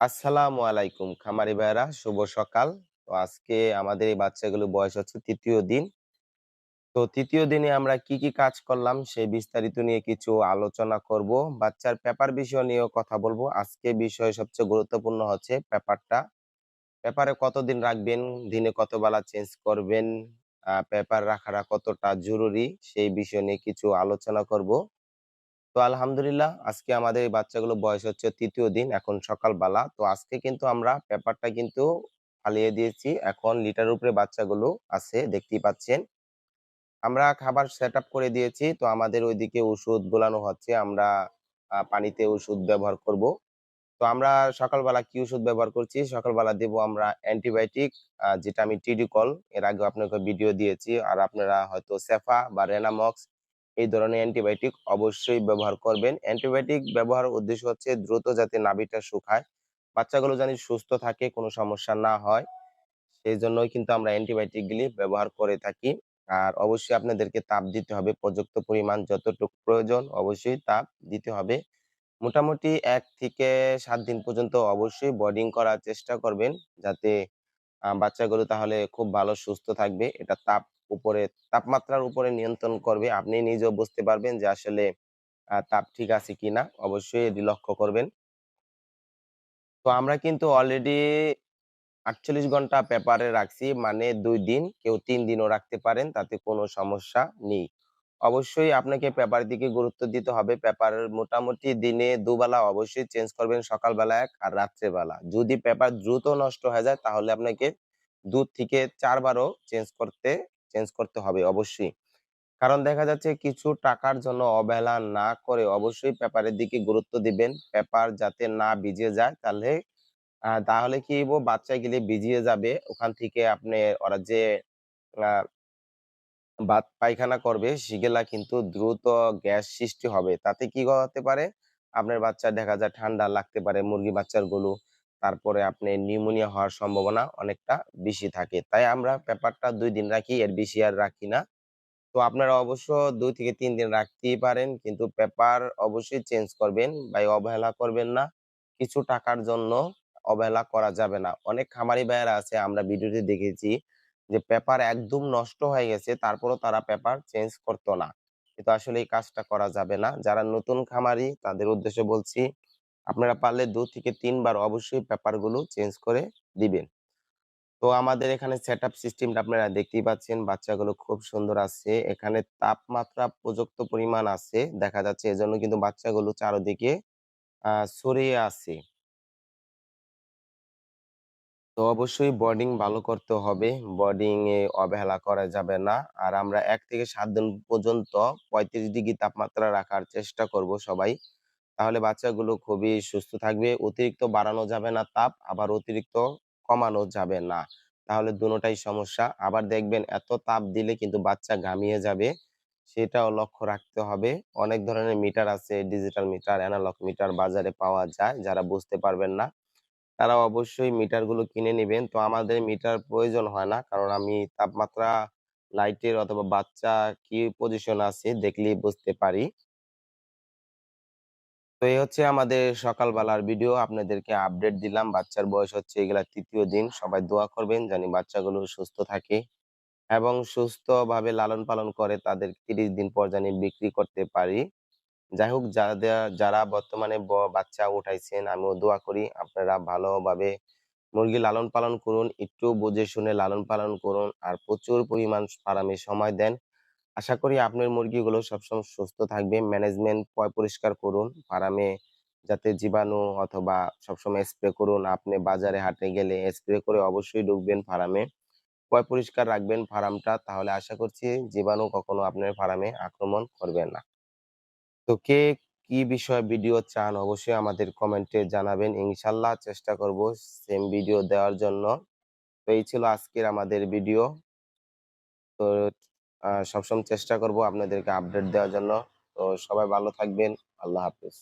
আসসালামু আলাইকুম, খামারি ভাইরা শুভ সকাল। তো আজকে আমাদের এই বাচ্চাগুলো বয়স হচ্ছে তৃতীয় দিন। তো তৃতীয় দিনে আমরা কি কি কাজ করলাম সেই বিস্তারিত নিয়ে কিছু আলোচনা করব। বাচ্চার পেপার বিষয় নিয়েও কথা বলব। আজকে বিষয় সবচেয়ে গুরুত্বপূর্ণ হচ্ছে পেপারটা। পেপারে কতদিন রাখবেন, দিনে কত বেলা চেঞ্জ করবেন পেপার রাখাটা কতটা জরুরি সেই বিষয় নিয়ে কিছু আলোচনা করব। আলহামদুলিল্লাহ, আজকে আমাদের এই বাচ্চাগুলো বয়স হচ্ছে তৃতীয় দিন, এখন সকালবেলা। তো আজকে কিন্তু আমরা পেপারটা কিন্তু ফালিয়ে দিয়েছি। এখন লিটার উপরে বাচ্চাগুলো আছে, দেখতেই পাচ্ছেন। আমরা খাবার সেট করে দিয়েছি। তো আমাদের ওইদিকে ওষুধ গোলানো হচ্ছে। আমরা পানিতে ওষুধ ব্যবহার করব। তো আমরা সকালবেলা কি ওষুধ ব্যবহার করছি? সকালবেলা দেব আমরা অ্যান্টিবায়োটিক যেটা আমি টিডিকল, এর আগে আপনাকে ভিডিও দিয়েছি। আর আপনারা হয়তো সেফা বা রেনামক্স এই ধরনের অ্যান্টিবায়োটিক অবশ্যই ব্যবহার করবেন। অ্যান্টিবায়োটিক ব্যবহারের উদ্দেশ্য হচ্ছে দ্রুত যাতে নাভিটা শুকায়। বাচ্চাগুলো জানি সুস্থ থাকে, কোনো সমস্যা না হয়। সেই জন্যই কিন্তু আমরা অ্যান্টিবায়োটিকগুলি ব্যবহার করে থাকি। আর অবশ্যই আপনাদেরকে তাপ দিতে হবে। পর্যাপ্ত পরিমাণ যতটুকু প্রয়োজন অবশ্যই তাপ দিতে হবে। মোটামুটি এক থেকে সাত দিন পর্যন্ত অবশ্যই বোর্ডিং করার চেষ্টা করবেন। যাতে বাচ্চাগুলো তাহলে খুব ভালো সুস্থ থাকবে। এটা তাপ উপরে, তাপমাত্রার উপরে নিয়ন্ত্রণ করবে। আপনি নিজেও বুঝতে পারবেন যে আসলে তাপ ঠিক আছে কিনা। অবশ্যই এটি লক্ষ্য করবেন। তো আমরা কিন্তু অলরেডি আটচল্লিশ ঘণ্টা পেপারে রাখছি মানে দুই দিন। কেউ তিন দিনও রাখতে পারেন, তাতে কোনো সমস্যা নেই। অবশ্যই আপনাকে পেপার দিকে গুরুত্ব দিতে হবে। পেপারের মোটামুটি দিনে দুবেলা অবশ্যই চেঞ্জ করবেন সকালবেলা এক আর রাত্রেবেলা। যদি পেপার দ্রুত নষ্ট হয়ে যায়, তাহলে আপনাকে দু থেকে চারবারও চেঞ্জ করতে চেঞ্জ করতে হবে অবশ্যই। কারণ দেখা যাচ্ছে কিছু টাকার জন্য অবহেলা না করে অবশ্যই পেপারের দিকে গুরুত্ব দিবেন। পেপার যাতে না ভিজে যায় তাহলে তাহলে কি বাচ্চা গেলে ভিজিয়ে যাবে। ওখান থেকে আপনি, ওরা যে বাত পায়খানা করবে সেগুলা কিন্তু দ্রুত গ্যাস সৃষ্টি হবে। তাতে কি হতে পারে? আপনার বাচ্চা দেখা যায় ঠান্ডা লাগতে পারে মুরগি বাচ্চারগুলো। তারপরে আপনি নিউমোনিয়া হওয়ার সম্ভাবনা অনেকটা বেশি থাকে। তাই আমরা পেপারটা দুই দিন রাখি, এর বেশি আর রাখি না। তো আপনারা অবশ্য দুই থেকে তিন দিন রাখতেই পারেন, কিন্তু পেপার অবশ্যই চেঞ্জ করবেন বা অবহেলা করবেন না। কিছু টাকার জন্য অবহেলা করা যাবে না। অনেক খামারি ভাইয়েরা আছে, আমরা ভিডিওতে দেখেছি যে পেপার একদম নষ্ট হয়ে গেছে, তারপরও তারা পেপার চেঞ্জ করতো না। কিন্তু আসলে এই কাজটা করা যাবে না। যারা নতুন খামারি, তাদের উদ্দেশ্যে বলছি আপনারা পারলে দু থেকে তিনবার অবশ্যই পেপারগুলো চেঞ্জ করে দিবেন। তো আমাদের এখানে সেটআপ সিস্টেমটা আপনারা দেখতেই পাচ্ছেন, বাচ্চাগুলো খুব সুন্দর আছে এখানে তাপমাত্রা পর্যাপ্ত পরিমাণ আছে, দেখা যাচ্ছে এজন্য কিন্তু বাচ্চাগুলো চারদিকে ছড়িয়ে আছে। তো অবশ্যই বোর্ডিং ভালো করতে হবে। বোর্ডিং এ অবহেলা করা যাবে না। আর আমরা এক থেকে সাত দিন পর্যন্ত পঁয়ত্রিশ ডিগ্রি তাপমাত্রা রাখার চেষ্টা করব সবাই। তাহলে বাচ্চাগুলো খুবই সুস্থ থাকবে। অতিরিক্ত বাড়ানো যাবে না তাপ, আবার অতিরিক্ত কমানো যাবে না। তাহলে দুটোটাই সমস্যা। আবার দেখবেন এত তাপ দিলে কিন্তু বাচ্চা ঘামিয়ে যাবে। সেটাও লক্ষ্য রাখতে হবে। অনেক ধরনের মিটার আছে, ডিজিটাল মিটার, অ্যানালগ মিটার বাজারে পাওয়া যায়, যারা বুঝতে পারবেন না। তারা অবশ্যই মিটারগুলো কিনে নেবেন। তো আমাদের মিটার প্রয়োজন হয় না। কারণ আমি তাপমাত্রা, লাইটের অথবা বাচ্চা কি পজিশন আছে দেখলেই বুঝতে পারি। তো এই হচ্ছে আমাদের সকালবেলার ভিডিও আপনাদেরকে আপডেট দিলাম। বাচ্চার বয়স হচ্ছে, এগুলা তৃতীয় দিন। সবাই দোয়া করবেন জানি বাচ্চাগুলো সুস্থ থাকে এবং সুস্থভাবে লালন পালন করে, তাদের তিরিশ দিন পর জানি বিক্রি করতে পারি। যাই হোক যারা যারা বর্তমানে বাচ্চা উঠাইছেন, আমিও দোয়া করি, আপনারা ভালোভাবে মুরগি লালন পালন করুন, একটু বুঝে শুনে লালন পালন করুন, আর প্রচুর পরিমাণ ফার্মে সময় দেন। আশা করি আপনার মুরগিগুলো সবসময় সুস্থ থাকবে। ম্যানেজমেন্ট পরিষ্কার করুন। ফার্মে যাতে জীবাণু অথবা সবসময় স্প্রে করুন। আপনি বাজারে হাটে গেলে স্প্রে করে অবশ্যই ঢুকবেন ফার্মে। পয় পরিষ্কার রাখবেন ফার্মটা। তাহলে আশা করছি জীবাণু কখনো আপনার ফার্মে আক্রমণ করবে না। তো কে কি বিষয়ে ভিডিও চান অবশ্যই আমাদের কমেন্টে জানাবেন। ইনশাল্লাহ চেষ্টা করব সেম ভিডিও দেওয়ার জন্য। তো এই ছিল আজকের আমাদের ভিডিও তো সবসময় চেষ্টা করব আপনাদেরকে আপডেট দেওয়ার জন্য। তো সবাই ভালো থাকবেন। আল্লাহ হাফিজ।